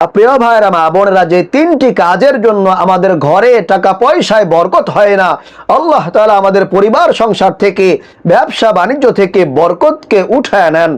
প্রিয় ভাইরা মা বোনেরা, যে তিনটি কাজের জন্য আমাদের ঘরে টাকা পয়সায় বরকত হয় না, আল্লাহ তালা আমাদের পরিবার, সংসার থেকে, ব্যবসা, বাণিজ্য থেকে বরকতকে উঠায় নেন।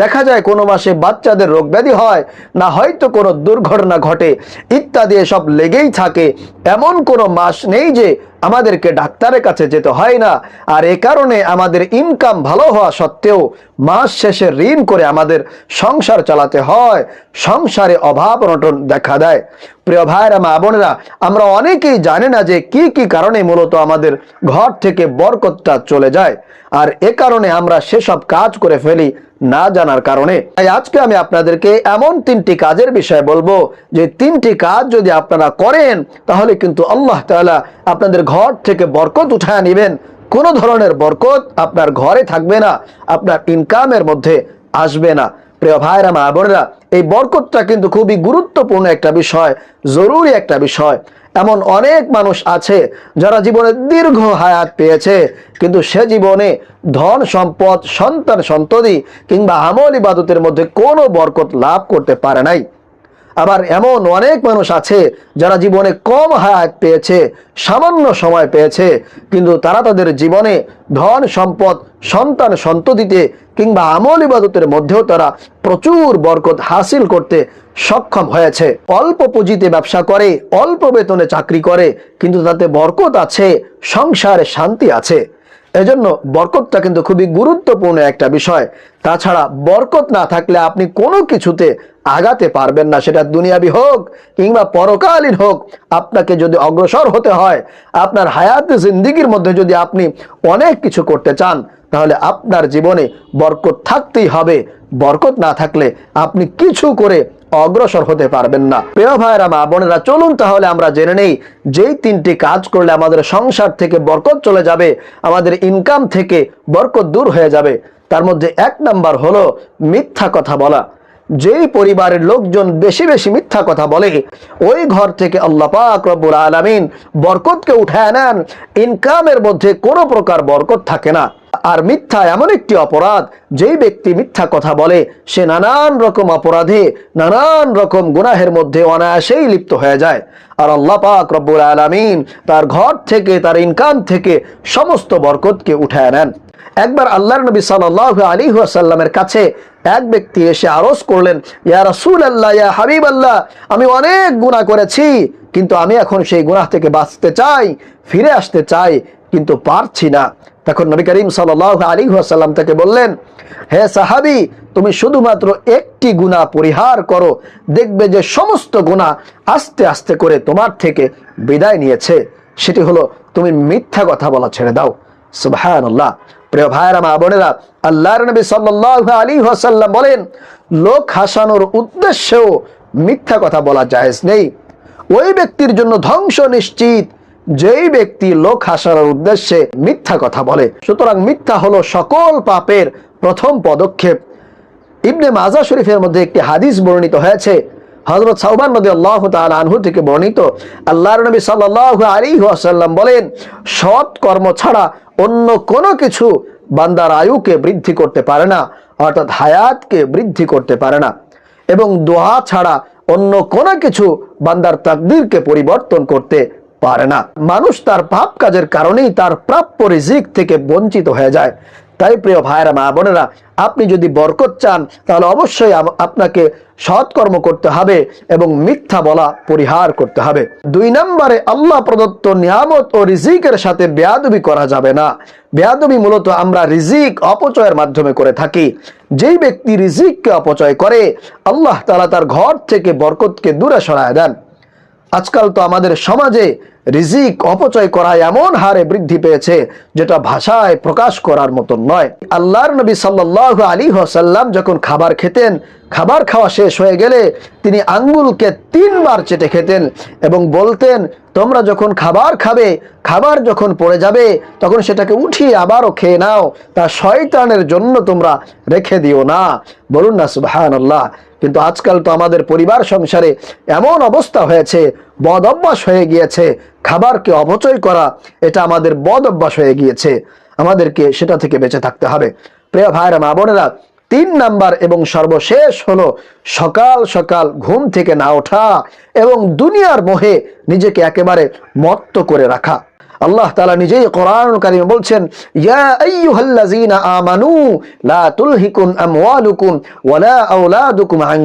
দেখা যায় কোনো মাসে বাচ্চাদের রোগ ব্যাধি হয়, না হয়তো কোনো দুর্ঘটনা ঘটে, ইত্যাদি সব লেগেই থাকে। এমন কোনো মাস নেই যে আমাদেরকে ডাক্তারের কাছে যেতে হয় না। আর এ কারণে আমাদের ইনকাম ভালো হওয়া সত্ত্বেও মাস শেষে ঋণ করে আমাদের সংসার চালাতে হয়। সংসারে অভাব অনটন দেখা দেয়। প্রিয় ভাইরা মা বোনেরা, আমরা অনেকেই জানি না যে কি কি কারণে মূলত আমাদের ঘর থেকে বরকতটা চলে যায়। আর এ কারণে আমরা সেসব কাজ করে ফেলি। না জানার কারণে। তাই আজকে আমি আপনাদেরকে এমন তিনটি কাজের বিষয়ে বলব, যে তিনটি কাজ যদি আপনারা করেন, তাহলে কিন্তু আল্লাহ তালা আপনাদের ঘর থেকে বরকত উঠায় নেবেন। কোনো ধরনের বরকত আপনার ঘরে থাকবে না, আপনার ইনকামের মধ্যে আসবে না। প্রিয় ভাইরা, মা বোনেরা, এই বরকতটা কিন্তু খুবই গুরুত্বপূর্ণ একটা বিষয়, জরুরি একটা বিষয়। এমন অনেক মানুষ আছে যারা জীবনে দীর্ঘ হায়াত পেয়েছে, কিন্তু সে জীবনে ধন সম্পদ, সন্তান সন্ততি কিংবা আমল ইবাদতের মধ্যে কোনো বরকত লাভ করতে পারে নাই। আবার এমন অনেক মানুষ আছে যারা জীবনে কম হায়াত পেয়েছে, সামান্য সময় পেয়েছে, কিন্তু তারা তাদের জীবনে ধন, সম্পদ, সন্তান, সন্ততিতে কিংবা আমল ইবাদতের মধ্যেও তারা প্রচুর বরকত হাসিল করতে সক্ষম হয়েছে। অল্প পুঁজিতে ব্যবসা করে, অল্প বেতনে চাকরি করে, কিন্তু তাতে বরকত আছে, সংসারে শান্তি আছে। এজন্য বরকতটা কিন্তু খুবই গুরুত্বপূর্ণ একটা বিষয়। তাছাড়া বরকত না থাকলে আপনি কোনো কিছুতে আগাতে পারবেন না, সেটা দুনিয়াবি হোক কিংবা পরকালীন হোক। আপনাকে যদি অগ্রসর হতে হয়, আপনার হায়াত জিন্দিগির মধ্যে যদি আপনি অনেক কিছু করতে চান, তাহলে আপনার জীবনে বরকত থাকতেই হবে। বরকত না থাকলে আপনি কিছু করে অগ্রসর হতে পারবেন না। প্রিয় ভাইরা মা বোনেরা, চলুন তাহলে আমরা জেনে নেই, যেই তিনটি কাজ করলে আমাদের সংসার থেকে বরকত চলে যাবে, আমাদের ইনকাম থেকে বরকত দূর হয়ে যাবে। তার মধ্যে এক নাম্বার হলো মিথ্যা কথা বলা। যেই পরিবারের লোকজন বেশি বেশি মিথ্যা কথা বলে, ওই ঘর থেকে আল্লাহ পাক রব্বুল আলামিন বরকতকে উঠায় নেন। ইনকামের মধ্যে কোনো প্রকার বরকত থাকে না। আর মিথ্যা এমন একটি অপরাধ, যেই ব্যক্তি মিথ্যা কথা বলে, সে নানান রকম অপরাধে, নানান রকম গুনাহের মধ্যে অনায়াসেই লিপ্ত হয়ে যায়। আর আল্লাহ পাক রব্বুল আলামিন তার ঘর থেকে, তার ইনকাম থেকে সমস্ত বরকতকে উঠায় নেন। একবার আল্লাহর নবী সাল্লাহ আলী সাল্লামের কাছে এক ব্যক্তি এসে আরজ করলেন, ইয়া রাসূল আল্লাহ ইয়া হাবিব আল্লাহ আমি অনেক গুনাহ করেছি, কিন্তু আমি এখন সেই গুনাহ থেকে বাঁচতে চাই, ফিরে আসতে চাই, কিন্তু পারছি না। তখন নবী করিম সাল্লাহ আলী সাল্লাম তাকে বললেন, হে সাহাবি, তুমি শুধুমাত্র একটি গুণা পরিহার করো। দেখবে যে সমস্ত গুণা আস্তে আস্তে করে তোমার থেকে বিদায় নিয়েছে। সেটি হলো, তুমি মিথ্যা কথা বলা ছেড়ে দাও। সুবহানাল্লাহ। প্রিয় ভাইরা মা বোনেরা, আল্লাহর নবী সাল্লাল্লাহু আলী ওয়াসাল্লাম বলেন, লোক হাসানোর উদ্দেশ্যেও মিথ্যা কথা বলা জায়েজ নেই। ওই ব্যক্তির জন্য ধ্বংস নিশ্চিত। যেই ব্যক্তি লোক হাসানোর উদ্দেশ্যে মিথ্যা কথা বলে, সুতরাং মিথ্যা হলো সকল পাপের প্রথম পদক্ষেপ। ইবনে মাজা শরীফের মধ্যে একটি হাদিস বর্ণিত হয়েছে হজরত নদী আল্লাহ আনহু থেকে বর্ণিত। আল্লাহর নবী সাল্লাহ আলী আসাল্লাম বলেন, সৎ কর্ম ছাড়া অন্য কোনো কিছু বান্দার আয়ুকে বৃদ্ধি করতে পারে না, অর্থাৎ হায়াতকে বৃদ্ধি করতে পারে না। এবং দোয়া ছাড়া অন্য কোনো কিছু বান্দার তাকদিরকে পরিবর্তন করতে পারে না। মানুষ তার পাপ কাজের কারণেই তার প্রাপ্য রিজিক থেকে বঞ্চিত হয়ে যায়। তাই প্রিয় ভাইরা মা বোনেরা, আপনি যদি বরকত চান, তাহলে অবশ্যই আপ- আপনাকে সৎকর্ম করতে হবে এবং মিথ্যা বলা পরিহার করতে হবে। দুই নম্বরে, আল্লাহ প্রদত্ত নিয়ামত ও রিজিকের সাথে বেয়াদবি করা যাবে না। বেয়াদবি মূলত আমরা রিজিক অপচয়ের মাধ্যমে করে থাকি। যেই ব্যক্তি রিজিককে অপচয় করে, আল্লাহ তাআলা তার ঘর থেকে বরকতকে দূরে সরায় দেন। আজকাল তো আমাদের সমাজে রিজিক অপচয় করা এমন হারে বৃদ্ধি পেয়েছে, যেটা ভাষায় প্রকাশ করার মতন নয়। আল্লাহর নবী সাল্লাহ আলী সাল্লাম যখন খাবার খেতেন, খাবার খাওয়া শেষ হয়ে গেলে তিনি আঙ্গুলকে তিনবার চেটে খেতেন এবং বলতেন, তোমরা যখন খাবার খাবে, খাবার যখন পড়ে যাবে, তখন সেটাকে উঠিয়ে আবারও খেয়ে নাও। তা শয়তানের জন্য তোমরা রেখে দিও না। বলুন না, সুবহানাল্লাহ। কিন্তু আজকাল তো আমাদের পরিবার সংসারে এমন অবস্থা হয়েছে বদ অভ্যাস হয়ে গিয়েছে, খাবারকে অপচয় করা, এটা আমাদের বদ অভ্যাস হয়ে গিয়েছে। আমাদেরকে সেটা থেকে বেঁচে থাকতে হবে। প্রিয় ভাইরা, মা বোনেরা, তিন নাম্বার এবং সর্বশেষ হলো সকাল সকাল ঘুম থেকে না ওঠা এবং দুনিয়ার মোহে নিজেকে একেবারে মত্ত করে রাখা। আল্লাহ তাআলা নিজেই কোরআন কারিমে বলছেন আমানু মান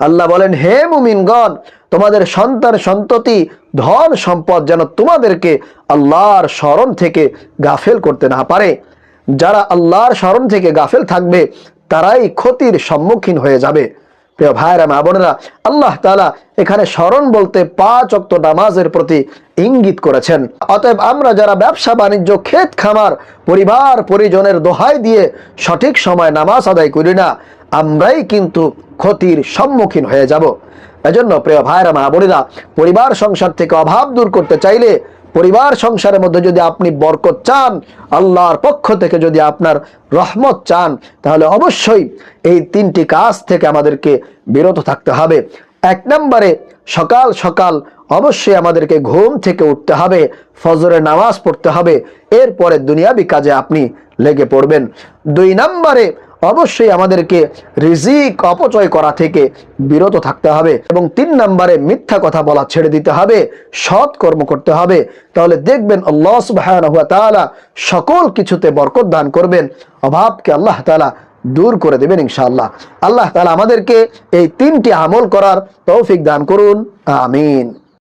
আল্লাহ বলেন, হে মুমিনগণ, তোমাদের সন্তান সন্ততি, ধন সম্পদ যেন তোমাদেরকে আল্লাহর স্মরণ থেকে গাফেল করতে না পারে। যারা আল্লাহর স্মরণ থেকে গাফেল থাকবে, তারাই ক্ষতির সম্মুখীন হয়ে যাবে। প্রিয় ভাইরা, মা বোনেরা, আল্লাহ তাআলা এখানে স্মরণ বলতে পাঁচ অক্ত নামাজের প্রতি ইঙ্গিত করেছেন। অতএব আমরা যারা ব্যবসা বাণিজ্য, ক্ষেত খামার, পরিবার পরিজনের দোহাই দিয়ে সঠিক সময় নামাজ আদায় করি না, আমরাই কিন্তু ক্ষতির সম্মুখীন হয়ে যাব। এজন্য প্রিয় ভাইরা, মা বোনেরা, পরিবার সংসার থেকে অভাব দূর করতে চাইলে পরিবার সংসারের মধ্যে যদি আপনি বরকত চান, আল্লাহর পক্ষ থেকে যদি আপনার রহমত চান, তাহলে অবশ্যই এই তিনটি কাজ থেকে আমাদেরকে বিরত থাকতে হবে। এক নম্বরে সকাল সকাল অবশ্যই আমাদেরকে ঘুম থেকে উঠতে হবে, ফজরের নামাজ পড়তে হবে। এরপরে দুনিয়াবি কাজে আপনি লেগে পড়বেন। দুই নম্বরে অবশ্যই আমাদেরকে রিজিক অপচয় করা থেকে বিরত থাকতে হবে এবং তিন নম্বরে মিথ্যা কথা বলা ছেড়ে দিতে হবে, সৎ কর্ম করতে হবে। তাহলে দেখবেন আল্লাহ তাআলা সকল কিছুতে বরকত দান করবেন, অভাবকে আল্লাহ তাআলা দূর করে দেবেন ইনশাআল্লাহ। আল্লাহ তাআলা আমাদেরকে এই তিনটি আমল করার তৌফিক দান করুন। আমিন।